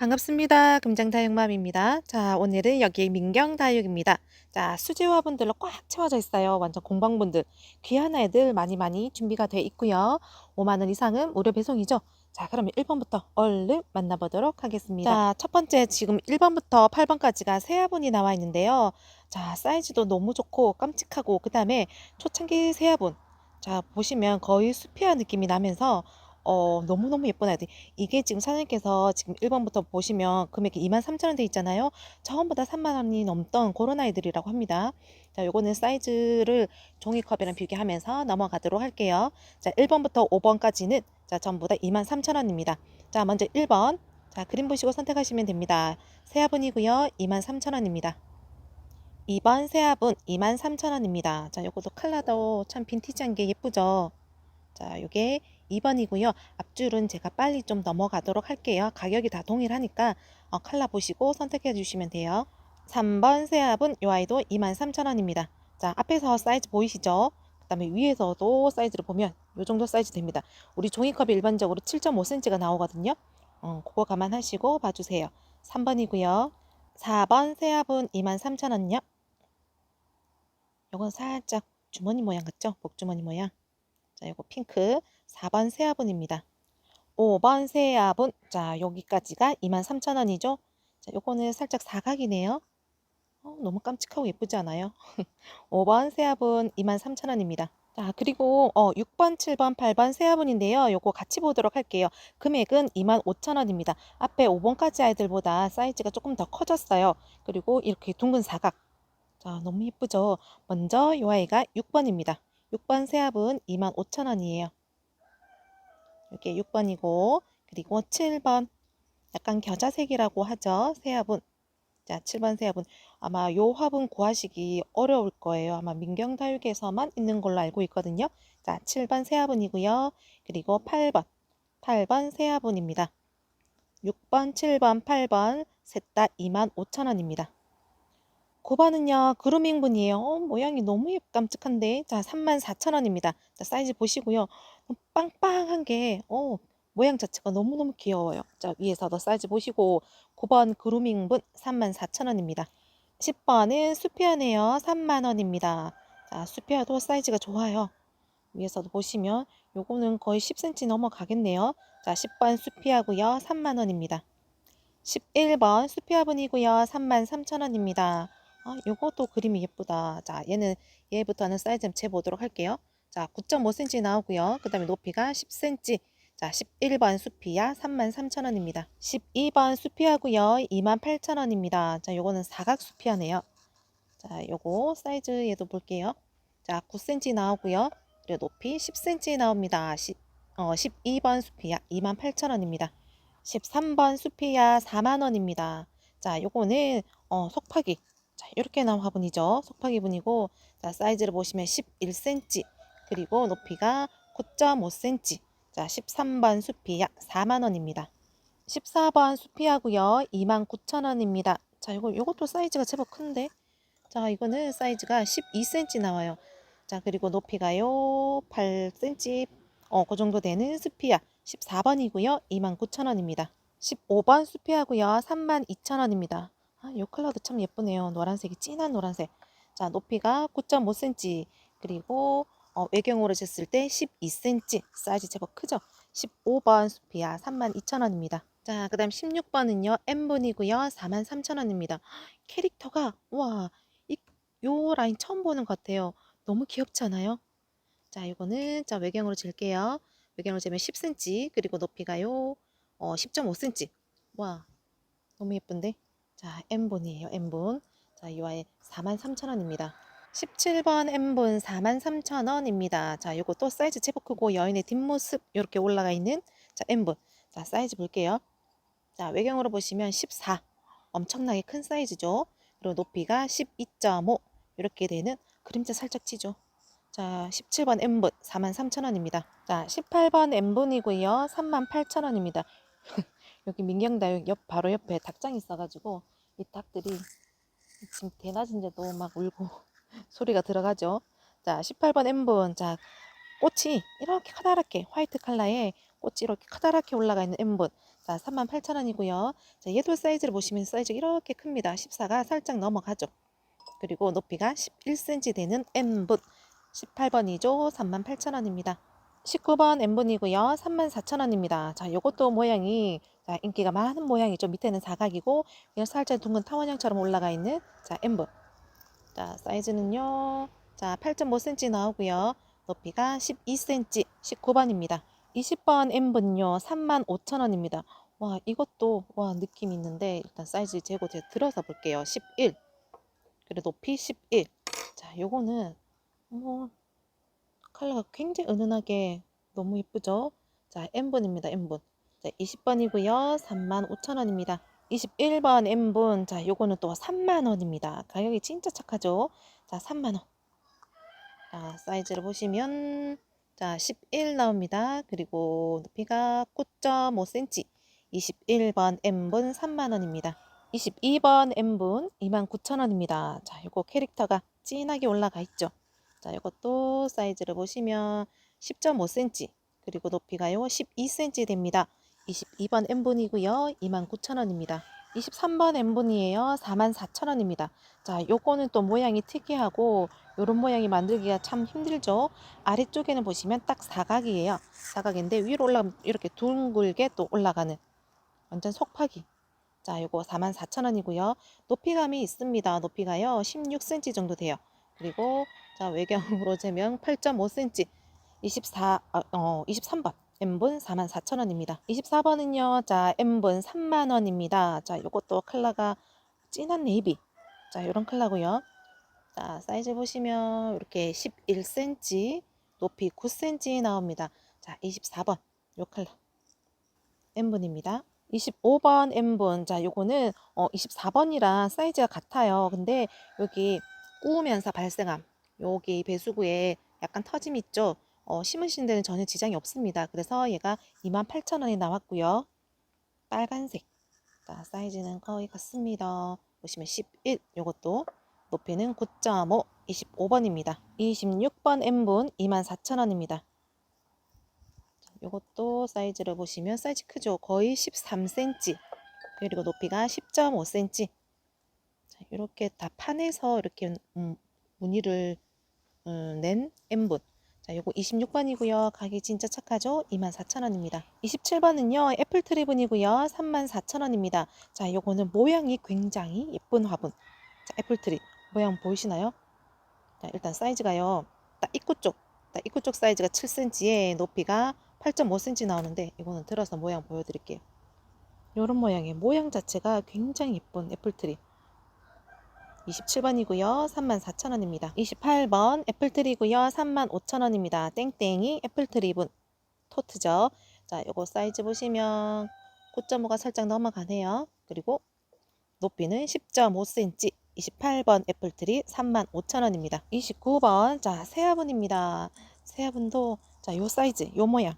반갑습니다. 금장다육맘입니다. 자, 오늘은 여기 민경다육입니다. 자, 수제화분들로 꽉 채워져 있어요. 완전 공방분들. 귀한 애들 많이 많이 준비가 돼 있고요. 5만원 이상은 무료 배송이죠. 자, 그러면 1번부터 얼른 만나보도록 하겠습니다. 자, 첫 번째 지금 1번부터 8번까지가 새 화분이 나와 있는데요. 자, 사이즈도 너무 좋고 깜찍하고 그 다음에 초창기 새 화분. 자, 보시면 거의 수피아 느낌이 나면서 어, 너무너무 예쁜 아이들. 이게 지금 사장님께서 지금 1번부터 보시면 금액이 23,000원 돼 있잖아요. 처음보다 3만 원이 넘던 그런 아이들이라고 합니다. 자, 요거는 사이즈를 종이컵이랑 비교하면서 넘어가도록 할게요. 자, 1번부터 5번까지는 자, 전부 다 23,000원입니다. 자, 먼저 1번. 자, 그림 보시고 선택하시면 됩니다. 새화분이고요. 23,000원입니다. 2번 새화분 23,000원입니다. 자, 요것도 컬러도 참 빈티지한 게 예쁘죠? 자, 요게 2번이고요. 앞줄은 제가 빨리 좀 넘어가도록 할게요. 가격이 다 동일하니까 어, 컬러 보시고 선택해 주시면 돼요. 3번 새합은 요 아이도 23,000원입니다. 자, 앞에서 사이즈 보이시죠? 그 다음에 위에서도 사이즈를 보면 요 정도 사이즈 됩니다. 우리 종이컵이 일반적으로 7.5cm가 나오거든요. 어, 그거 감안하시고 봐주세요. 3번이고요. 4번 새합은 23,000원요. 요건 살짝 주머니 모양 같죠? 목주머니 모양. 자, 요거 핑크 4번 새화분입니다. 5번 새화분. 자, 여기까지가 23,000원이죠. 자, 요거는 살짝 사각이네요. 어, 너무 깜찍하고 예쁘지 않아요? 5번 새화분 23,000원입니다. 자, 그리고 어, 6번, 7번, 8번 새화분인데요. 요거 같이 보도록 할게요. 금액은 25,000원입니다. 앞에 5번까지 아이들보다 사이즈가 조금 더 커졌어요. 그리고 이렇게 둥근 사각. 자, 너무 예쁘죠? 먼저 요 아이가 6번입니다. 6번 새합은 25,000원이에요. 이렇게 6번이고 그리고 7번 약간 겨자색이라고 하죠. 새합은 자 7번 새합은 아마 요 화분 구하시기 어려울 거예요. 아마 민경다육에서만 있는 걸로 알고 있거든요. 자 7번 새합은이고요. 그리고 8번 8번 새합은입니다. 6번 7번 8번 셋 다 25,000원입니다. 9번은요, 그루밍분이에요. 어, 모양이 너무 깜찍한데. 자, 34,000원입니다. 자, 사이즈 보시고요. 어, 빵빵한 게, 어, 모양 자체가 너무너무 귀여워요. 자, 위에서도 사이즈 보시고, 9번 그루밍분 34,000원입니다. 10번은 수피아네요. 3만원입니다. 자, 수피아도 사이즈가 좋아요. 위에서도 보시면, 요거는 거의 10cm 넘어가겠네요. 자, 10번 수피아고요. 3만원입니다. 11번 수피아분이고요. 33,000원입니다. 아, 요것도 그림이 예쁘다. 자, 얘는 얘부터는 사이즈 좀 재보도록 할게요. 자, 9.5cm 나오고요. 그 다음에 높이가 10cm. 자, 11번 수피아 33,000원입니다. 12번 수피아고요. 28,000원입니다. 자, 요거는 사각 수피아네요. 자, 요거 사이즈 얘도 볼게요. 자, 9cm 나오고요. 그리고 높이 10cm 나옵니다. 10, 어, 12번 수피아 28,000원입니다. 13번 수피아 4만원입니다. 자, 요거는 어, 속파기 자, 이렇게 나온 화분이죠. 속파기 분이고, 자, 사이즈를 보시면 11cm, 그리고 높이가 9.5cm. 자, 13번 수피야 4만원입니다. 14번 수피하고요. 29,000원입니다. 자, 이거, 요것도 사이즈가 제법 큰데? 자, 이거는 사이즈가 12cm 나와요. 자, 그리고 높이가요. 8cm, 어, 그 정도 되는 수피야 14번이고요. 29,000원입니다. 15번 수피하고요. 32,000원입니다. 아, 이 컬러도 참 예쁘네요. 노란색이 진한 노란색. 자, 높이가 9.5cm. 그리고 어, 외경으로 쟀을 때 12cm. 사이즈 제법 크죠? 15번 수피아 32,000원입니다. 자, 그 다음 16번은요. M분이고요. 43,000원입니다. 캐릭터가 와, 이, 요 라인 처음 보는 것 같아요. 너무 귀엽지 않아요? 자, 이거는 자 외경으로 잴게요. 외경으로 재면 10cm. 그리고 높이가요. 어, 10.5cm. 와, 너무 예쁜데? 자, M분이에요. M분. 자, 이 아이 43,000원입니다. 17번 M분 43,000원입니다. 자, 또 사이즈 제법 크고 여인의 뒷모습 이렇게 올라가 있는 자, M분. 자, 사이즈 볼게요. 자, 외경으로 보시면 14. 엄청나게 큰 사이즈죠. 그리고 높이가 12.5 이렇게 되는 그림자 살짝 치죠. 자, 17번 M분 43,000원입니다. 자, 18번 M분이고요. 38,000원입니다. 여기 민경다육 옆 바로 옆에 닭장이 있어가지고 이 닭들이 지금 대낮인데도 막 울고 소리가 들어가죠. 자, 18번 M분. 자, 꽃이 이렇게 커다랗게 화이트 컬러에 꽃이 이렇게 커다랗게 올라가 있는 M분. 자, 자, 38,000원이고요. 자, 얘도 사이즈를 보시면 사이즈가 이렇게 큽니다. 14가 살짝 넘어가죠. 그리고 높이가 11cm 되는 M분 18번이죠. 38,000원입니다. 19번 M분이고요. 34,000원입니다. 자, 요것도 모양이 자, 인기가 많은 모양이죠. 밑에는 사각이고 그냥 살짝 둥근 타원형처럼 올라가 있는 자, M분. 자, 사이즈는요. 자, 8.5cm 나오고요. 높이가 12cm 19번입니다. 20번 M분요. 35,000원입니다. 와, 이것도 와, 느낌 있는데 일단 사이즈 재고 제가 들어서 볼게요. 11. 그리고 높이 11. 자, 요거는 뭐 컬러가 굉장히 은은하게 너무 예쁘죠? 자, M분입니다. M분. 자, 20번이고요. 35,000원입니다. 21번 M분. 자, 요거는 또 3만 원입니다. 가격이 진짜 착하죠? 자, 3만 원. 자, 사이즈를 보시면 자, 11 나옵니다. 그리고 높이가 9.5cm. 21번 M분 3만 원입니다. 22번 M분 29,000원입니다. 자, 요거 캐릭터가 진하게 올라가 있죠. 자, 이것도 사이즈를 보시면 10.5cm 그리고 높이가요 12cm 됩니다. 22번 M분이고요. 29,000원입니다. 23번 M분이에요. 44,000원입니다. 자, 요거는 또 모양이 특이하고 요런 모양이 만들기가 참 힘들죠. 아래쪽에는 보시면 딱 사각이에요. 사각인데 위로 올라가면 이렇게 둥글게 또 올라가는 완전 속파기. 자, 요거 44,000원이고요. 높이감이 있습니다. 높이가요 16cm 정도 돼요. 그리고 자, 외경으로 재면 8.5cm 24, 어, 어, 23번 M분 44,000원입니다. 24번은요. 자, M분 3만원입니다. 자, 요것도 컬러가 진한 네이비. 자, 요런 컬러고요. 자, 사이즈 보시면 이렇게 11cm, 높이 9cm 나옵니다. 자, 24번 요 컬러 M분입니다. 25번 M분. 자, 요거는 어, 24번이랑 사이즈가 같아요. 근데 여기 구우면서 발생함. 여기 배수구에 약간 터짐 있죠? 어, 심으신 데는 전혀 지장이 없습니다. 그래서 얘가 28,000원에 나왔고요. 빨간색. 자, 사이즈는 거의 같습니다. 보시면 11. 요것도 높이는 9.5. 25번입니다. 26번 M분 24,000원입니다. 요것도 사이즈를 보시면 사이즈 크죠? 거의 13cm. 그리고 높이가 10.5cm. 자, 이렇게 다 판에서 이렇게 음, 무늬를 음, 낸 M분. 자, 요거 26번이고요. 가격이 진짜 착하죠? 24,000원입니다. 27번은요. 애플 트리분이고요. 34,000원입니다. 자, 요거는 모양이 굉장히 예쁜 화분. 자, 애플 트리. 모양 보이시나요? 자, 일단 사이즈가요. 딱 입구 쪽. 딱 입구 쪽 사이즈가 7cm에 높이가 8.5cm 나오는데 이거는 들어서 모양 보여드릴게요. 요런 모양의 모양 자체가 굉장히 예쁜 애플 트리. 27번이고요. 34,000원입니다. 28번 애플트리고요. 35,000원입니다. 땡땡이 애플트리분 토트죠. 자, 요거 사이즈 보시면 9.5가 살짝 넘어가네요. 그리고 높이는 10.5cm. 28번 애플트리 35,000원입니다. 29번 자, 새화분입니다. 새화분도 자, 요 사이즈, 요 모양.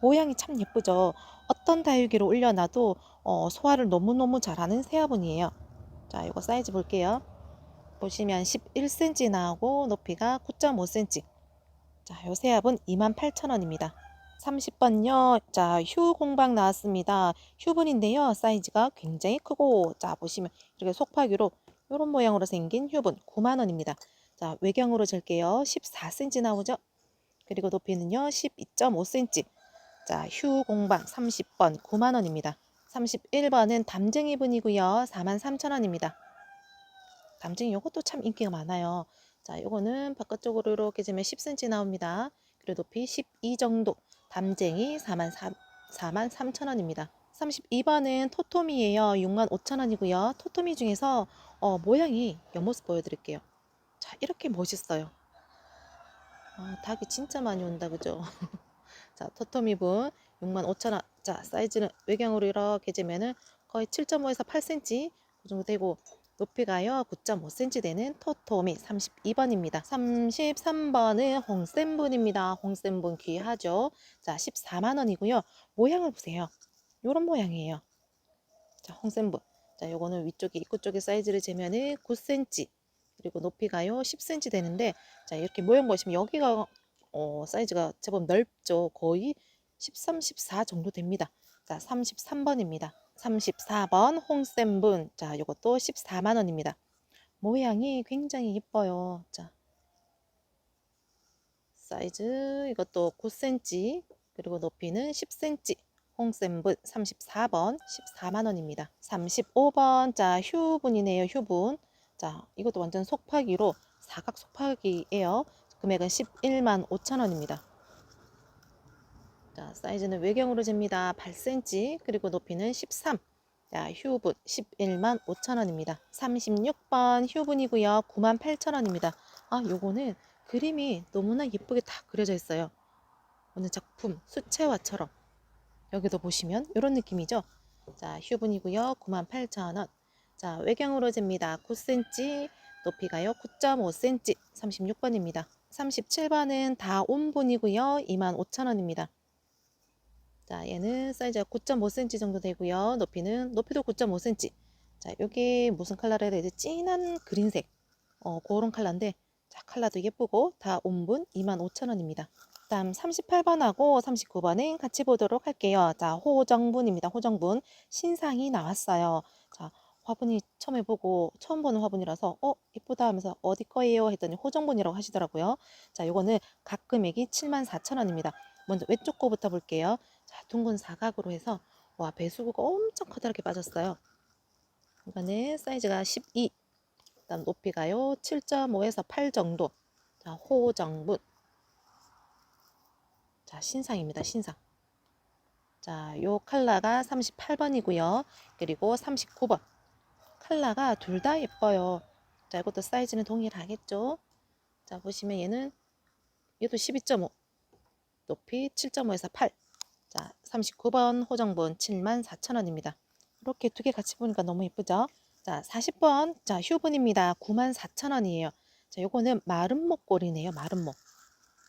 모양이 참 예쁘죠. 어떤 다육이로 올려놔도 어, 소화를 너무너무 잘하는 새화분이에요. 자, 이거 사이즈 볼게요. 보시면 11cm 나오고 높이가 9.5cm. 자, 요 새합은 28,000원입니다. 30번요. 자, 휴 공방 나왔습니다. 휴분인데요. 사이즈가 굉장히 크고 자, 보시면 이렇게 속파기로 이런 모양으로 생긴 휴분 9만 원입니다. 자, 외경으로 jer게요. 14cm 나오죠? 그리고 높이는요. 12.5cm. 자, 휴 공방 30번 9만 원입니다. 31번은 담쟁이 분이고요. 43,000원입니다. 담쟁이 요것도 참 인기가 많아요. 자, 요거는 바깥쪽으로 이렇게 재면 10cm 나옵니다. 그리고 높이 12 정도. 담쟁이 4만 3, 4만 3천원입니다. 32번은 토토미예요. 6만 5천원이고요. 토토미 중에서 어, 모양이 옆모습 보여드릴게요. 자, 이렇게 멋있어요. 아, 닭이 진짜 많이 온다, 그죠? 자, 토토미분 6만 5천원. 자, 사이즈는 외경으로 이렇게 재면은 거의 7.5에서 8cm 그 정도 되고 높이가요 9.5cm 되는 토토미 32번입니다. 33번은 홍센분입니다. 홍센분 귀하죠. 자 14만원이고요. 모양을 보세요. 요런 모양이에요. 자 홍센분. 자 요거는 위쪽에 입구 쪽에 사이즈를 재면은 9cm 그리고 높이가요 10cm 되는데 자 이렇게 모양 보시면 여기가 어, 사이즈가 제법 넓죠. 거의 13, 14 정도 됩니다. 자, 33번입니다. 34번 홍센분. 자, 요것도 14만 원입니다. 모양이 굉장히 이뻐요. 자. 사이즈 이것도 9cm 그리고 높이는 10cm. 홍센분 34번 14만 원입니다. 35번 자 휴분이네요. 휴분. 자 이것도 완전 속파기로 사각 속파기예요. 금액은 11만 5천 원입니다. 자 사이즈는 외경으로 잽니다. 8cm 그리고 높이는 13. 자 휴분 11만 5천 원입니다. 36번 휴분이고요. 9만 8천 원입니다. 아 요거는 그림이 너무나 예쁘게 다 그려져 있어요. 어느 작품 수채화처럼 여기도 보시면 이런 느낌이죠. 자 휴분이고요. 98,000원. 자 외경으로 잽니다. 9cm 높이가요. 9.5cm 36번입니다. 37번은 다 온분이고요. 25,000원입니다. 자 얘는 사이즈가 9.5cm 정도 되고요. 높이는 높이도 9.5cm. 자 여기 무슨 컬러라 해야 되지? 진한 그린색. 어 그런 컬러인데 자 컬러도 예쁘고 다 온분 25,000원입니다. 다음 38번하고 39번은 같이 보도록 할게요. 자, 호정분입니다. 호정분. 신상이 나왔어요. 자, 화분이 처음에 보고 처음 보는 화분이라서 어, 이쁘다 하면서 어디 거예요? 했더니 호정분이라고 하시더라고요. 자, 요거는 각 금액이 74,000원입니다. 먼저 왼쪽 거부터 볼게요. 자, 둥근 사각으로 해서 와, 배수구가 엄청 커다랗게 빠졌어요. 이거는 사이즈가 12. 그다음 높이가요. 7.5에서 8 정도. 자, 호정분. 자, 신상입니다. 신상. 자, 요 컬러가 38번이고요. 그리고 39번. 컬러가 둘 다 예뻐요. 자, 이것도 사이즈는 동일하겠죠? 자, 보시면 얘는 얘도 12.5. 높이 7.5에서 8. 자, 39번 호정분 74,000원입니다. 이렇게 두 개 같이 보니까 너무 예쁘죠? 자, 40번. 자, 휴분입니다. 94,000원이에요. 자, 요거는 마른 목걸이네요. 마른 목.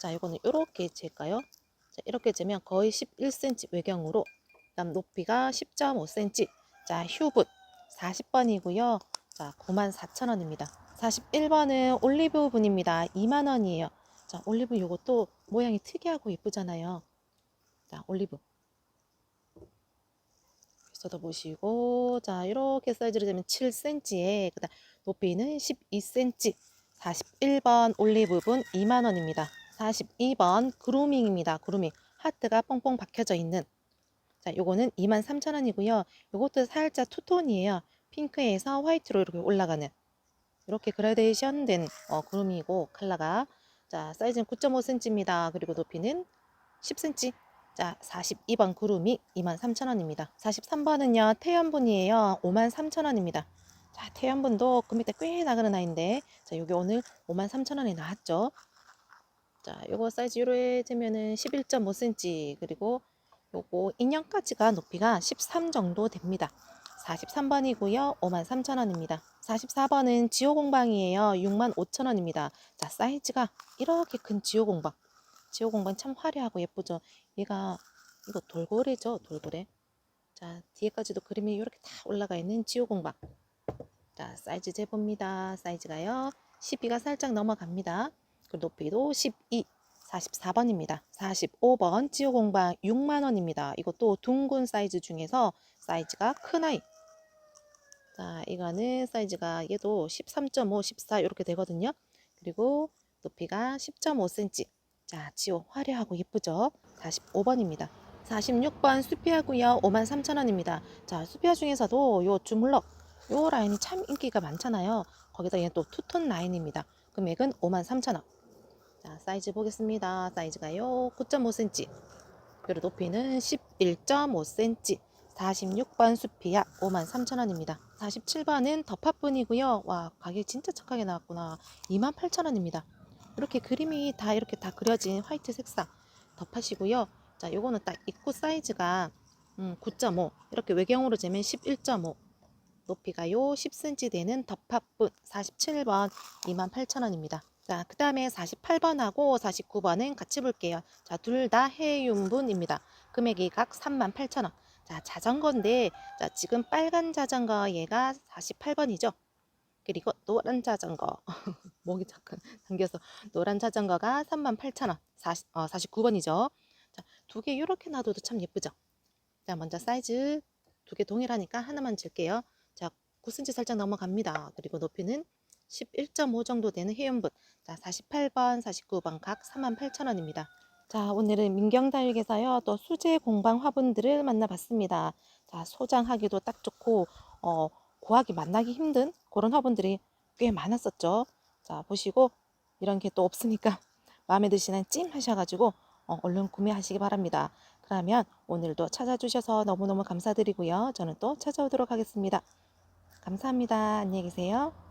자, 요거는 이렇게 잴까요? 자, 이렇게 재면 거의 11cm 외경으로 그다음 높이가 10.5cm 자 휴붓 40번이고요 자 94,000원입니다 41번은 올리브 분입니다 2만원이에요 자 올리브 요것도 모양이 특이하고 예쁘잖아요 자 올리브 여기서도 보시고 자 이렇게 사이즈로 되면 7cm에 그 다음 높이는 12cm 41번 올리브분 2만원입니다 42번 그루밍입니다. 그루밍. 하트가 뻥뻥 박혀져 있는. 자, 요거는 23,000원이고요. 요것도 살짝 투톤이에요. 핑크에서 화이트로 이렇게 올라가는. 이렇게 그라데이션 된 어, 그루밍이고 컬러가 자, 사이즈는 9.5cm입니다. 그리고 높이는 10cm. 자, 42번 그루밍 23,000원입니다. 43번은요. 태연분이에요. 53,000원입니다. 자, 태연분도 금액대 꽤 나가는 아이인데 자, 요게 오늘 53,000원에 나왔죠. 자, 요거 사이즈 요래 되면은 11.5cm 그리고 요거 인형까지가 높이가 13 정도 됩니다. 43번이고요. 53,000원입니다. 44번은 지오공방이에요. 65,000원입니다. 자, 사이즈가 이렇게 큰 지오공방. 지오공방 참 화려하고 예쁘죠. 얘가 이거 돌고래죠. 돌고래. 자, 뒤에까지도 그림이 이렇게 다 올라가 있는 지오공방. 자, 사이즈 재봅니다. 사이즈가요. 12가 살짝 넘어갑니다. 그 높이도 12, 44번입니다. 45번 지오공방 6만 원입니다. 이것도 둥근 사이즈 중에서 사이즈가 큰 아이. 자, 이거는 사이즈가 얘도 13.5, 14 이렇게 되거든요. 그리고 높이가 10.5cm. 자, 지오 화려하고 예쁘죠? 45번입니다. 46번 수피아고요. 53,000원입니다. 자, 수피아 중에서도 요 주물럭 요 라인이 참 인기가 많잖아요. 거기다 얘는 또 투톤 라인입니다. 금액은 53,000원. 자, 사이즈 보겠습니다. 사이즈가요. 9.5cm. 그리고 높이는 11.5cm. 46번 수피아 53,000원입니다. 47번은 덮화분이고요. 와, 가격 진짜 착하게 나왔구나. 28,000원입니다. 이렇게 그림이 다 이렇게 다 그려진 화이트 색상 덮화시고요. 자, 요거는 딱 입구 사이즈가 음, 9.5. 이렇게 외경으로 재면 11.5. 높이가 요 10cm 되는 덮화분 47번 28,000원입니다. 자, 그 다음에 48번하고 49번은 같이 볼게요. 자, 둘 다 해윤분입니다. 금액이 각 38,000원. 자, 자전거인데, 자, 지금 빨간 자전거 얘가 48번이죠. 그리고 노란 자전거. 목이 잠깐 당겨서 노란 자전거가 38,000원. 40, 어, 49번이죠. 자, 두개 이렇게 놔둬도 참 예쁘죠. 자, 먼저 사이즈 두 개 동일하니까 하나만 줄게요. 자, 9cm 살짝 넘어갑니다. 그리고 높이는 11.5 정도 되는 해운붓. 자, 48번, 49번 각 48,000원입니다. 자, 오늘은 민경다육에서요. 또 수제 공방 화분들을 만나봤습니다. 자, 소장하기도 딱 좋고 어, 고하기 만나기 힘든 그런 화분들이 꽤 많았었죠. 자, 보시고 이런 게 또 없으니까 마음에 드시는 찜 하셔가지고 어, 얼른 구매하시기 바랍니다. 그러면 오늘도 찾아주셔서 너무너무 감사드리고요. 저는 또 찾아오도록 하겠습니다. 감사합니다. 안녕히 계세요.